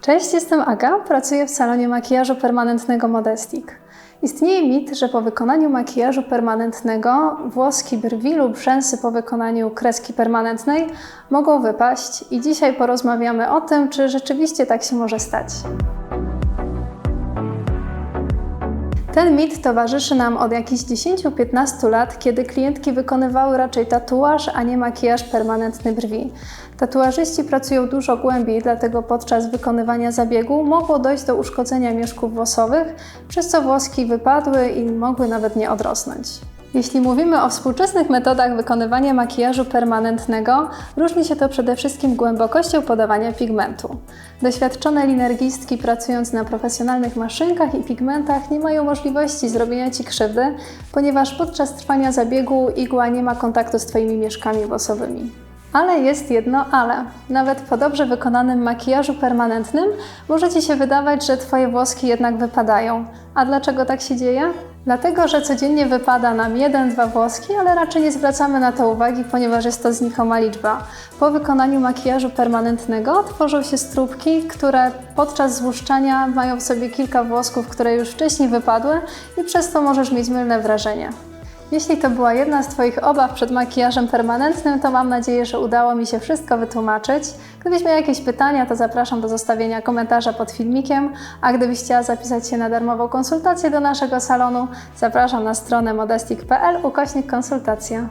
Cześć, jestem Aga, pracuję w salonie makijażu permanentnego Modestic. Istnieje mit, że po wykonaniu makijażu permanentnego włoski brwi lub rzęsy po wykonaniu kreski permanentnej mogą wypaść i dzisiaj porozmawiamy o tym, czy rzeczywiście tak się może stać. Ten mit towarzyszy nam od jakichś 10-15 lat, kiedy klientki wykonywały raczej tatuaż, a nie makijaż permanentny brwi. Tatuażyści pracują dużo głębiej, dlatego podczas wykonywania zabiegu mogło dojść do uszkodzenia mieszków włosowych, przez co włoski wypadły i mogły nawet nie odrosnąć. Jeśli mówimy o współczesnych metodach wykonywania makijażu permanentnego, różni się to przede wszystkim głębokością podawania pigmentu. Doświadczone linergistki pracując na profesjonalnych maszynkach i pigmentach nie mają możliwości zrobienia Ci krzywdy, ponieważ podczas trwania zabiegu igła nie ma kontaktu z Twoimi mieszkami włosowymi. Ale jest jedno ale. Nawet po dobrze wykonanym makijażu permanentnym może Ci się wydawać, że Twoje włoski jednak wypadają. A dlaczego tak się dzieje? Dlatego, że codziennie wypada nam jeden, dwa włoski, ale raczej nie zwracamy na to uwagi, ponieważ jest to znikoma liczba. Po wykonaniu makijażu permanentnego tworzą się strubki, które podczas złuszczania mają w sobie kilka włosków, które już wcześniej wypadły i przez to możesz mieć mylne wrażenie. Jeśli to była jedna z Twoich obaw przed makijażem permanentnym, to mam nadzieję, że udało mi się wszystko wytłumaczyć. Gdybyś miał jakieś pytania, to zapraszam do zostawienia komentarza pod filmikiem, a gdybyś chciała zapisać się na darmową konsultację do naszego salonu, zapraszam na stronę modestic.pl ukośnik konsultacja.